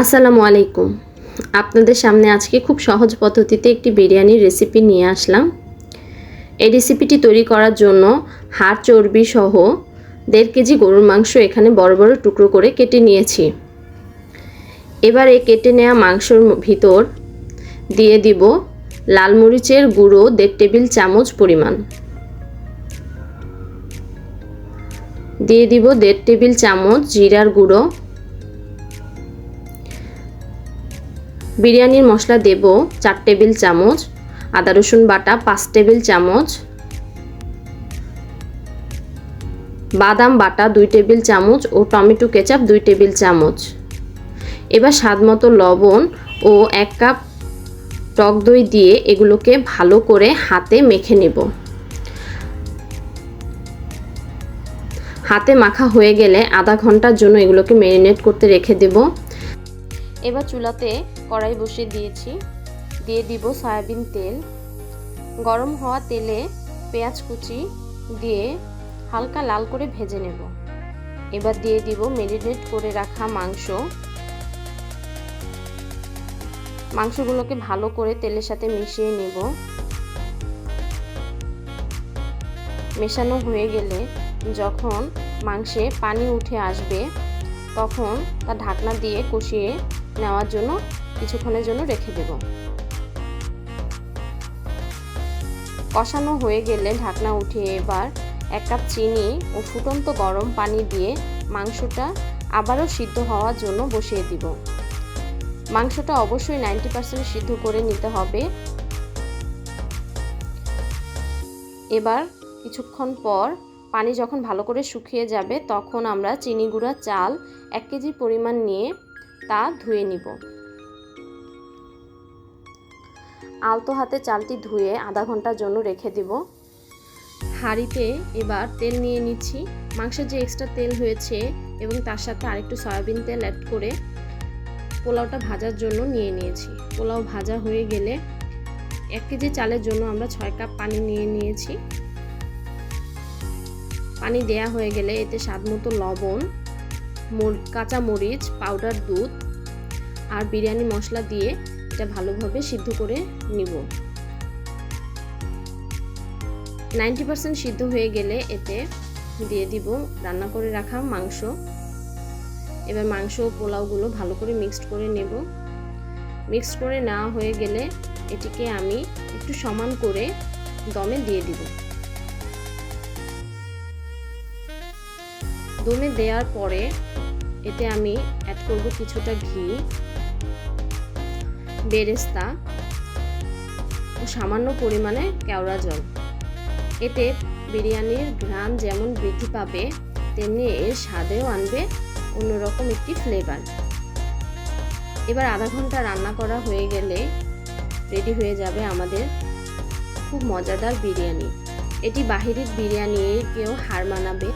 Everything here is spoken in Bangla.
আসসালামু আলাইকুম। আপনাদের সামনে আজকে খুব সহজ পদ্ধতিতে একটি বিরিয়ানির রেসিপি নিয়ে আসলাম। এই রেসিপিটি তৈরি করার জন্য হাড়, চর্বি সহ দেড় কেজি গরুর মাংস এখানে বড় বড় টুকরো করে কেটে নিয়েছি। এবার এই কেটে নেওয়া মাংসর ভিতর দিয়ে দিব লাল মরিচের গুঁড়ো দেড় টেবিল চামচ পরিমাণ। দিয়ে দিব দেড় টেবিল চামচ জিরার গুঁড়ো বিরিয়ানির মশলা দেব চার টেবিল চামচ, আদা রসুন বাটা পাঁচ টেবিল চামচ, বাদাম বাটা দুই টেবিল চামচ ও টমেটো কেচাপ দুই টেবিল চামচ। এবার স্বাদ মতো লবণ ও এক কাপ টক দই দিয়ে এগুলোকে ভালো করে হাতে মেখে নেব। হাতে মাখা হয়ে গেলে আধা ঘণ্টার জন্য এগুলোকে ম্যারিনেট করতে রেখে দেব। এবার চুলাতে কড়াই বসিয়ে দিয়েছি। দিয়ে দিব সয়াবিন তেল। গরম হওয়া তেলে পেঁয়াজ কুচি দিয়ে হালকা লাল করে ভেজে নেব। এবার দিয়ে দিব মেরিনেট করে রাখা মাংস। মাংসগুলোকে ভালো করে তেলের সাথে মিশিয়ে নেব। মেশানো হয়ে গেলে যখন মাংসে পানি উঠে আসবে তখন তা ঢাকনা দিয়ে কষিয়ে নেওয়ার জন্য, কিছুক্ষণের জন্য রেখে দেব। কষানো হয়ে গেলে ঢাকনা উঠিয়ে এবার এক কাপ চিনি ও ফুটন্ত গরম পানি দিয়ে মাংসটা আবারও সিদ্ধ হওয়ার জন্য বসিয়ে দিব। মাংসটা অবশ্যই নাইনটি পার্সেন্ট সিদ্ধ করে নিতে হবে। এবার কিছুক্ষণ পর পানি যখন ভালো করে শুকিয়ে যাবে, তখন আমরা চিনি গুঁড়া চাল এক কেজি পরিমাণ নিয়ে তা ধুয়ে নিব। আলতো হাতে চালটি ধুয়ে আধা ঘণ্টার জন্য রেখে দিব। হাঁড়িতে এবার তেল নিয়ে নিচ্ছি। মাংসের যে এক্সট্রা তেল হয়েছে এবং তার সাথে আরেকটু সয়াবিন তেল অ্যাড করে পোলাওটা ভাজার জন্য নিয়ে নিয়েছি। পোলাও ভাজা হয়ে গেলে এক কেজি চালের জন্য আমরা ছয় কাপ পানি নিয়ে নিয়েছি। পানি দেয়া হয়ে গেলে এতে স্বাদ মতো লবণ কাঁচা মরিচ পাউডার দুধ আর বিরিয়ানি মশলা দিয়ে এটা ভালোভাবে সিদ্ধ করে নিব। নাইনটি পার্সেন্ট সিদ্ধ হয়ে গেলে এতে দিয়ে দিব রান্না করে রাখা মাংস। এবার মাংস ও পোলাওগুলো ভালো করে মিক্সড করে নেব। মিক্সড করে নেওয়া হয়ে গেলে এটিকে আমি একটু সমান করে দমে দিয়ে দিব। দমে দেওয়ার পরে এতে আমি অ্যাড করব কিছুটা ঘি, বেরেস্তা ও সামান্য পরিমাণে কেওড়া জল। এতে বিরিয়ানির ঘ্রাণ যেমন বৃদ্ধি পাবে, তেমনি এর স্বাদেও আনবে অন্যরকম একটি ফ্লেভার এবার আধা ঘণ্টা রান্না করা হয়ে গেলে রেডি হয়ে যাবে আমাদের খুব মজাদার বিরিয়ানি। এটি বাহিরের বিরিয়ানিকেও হার মানাবে।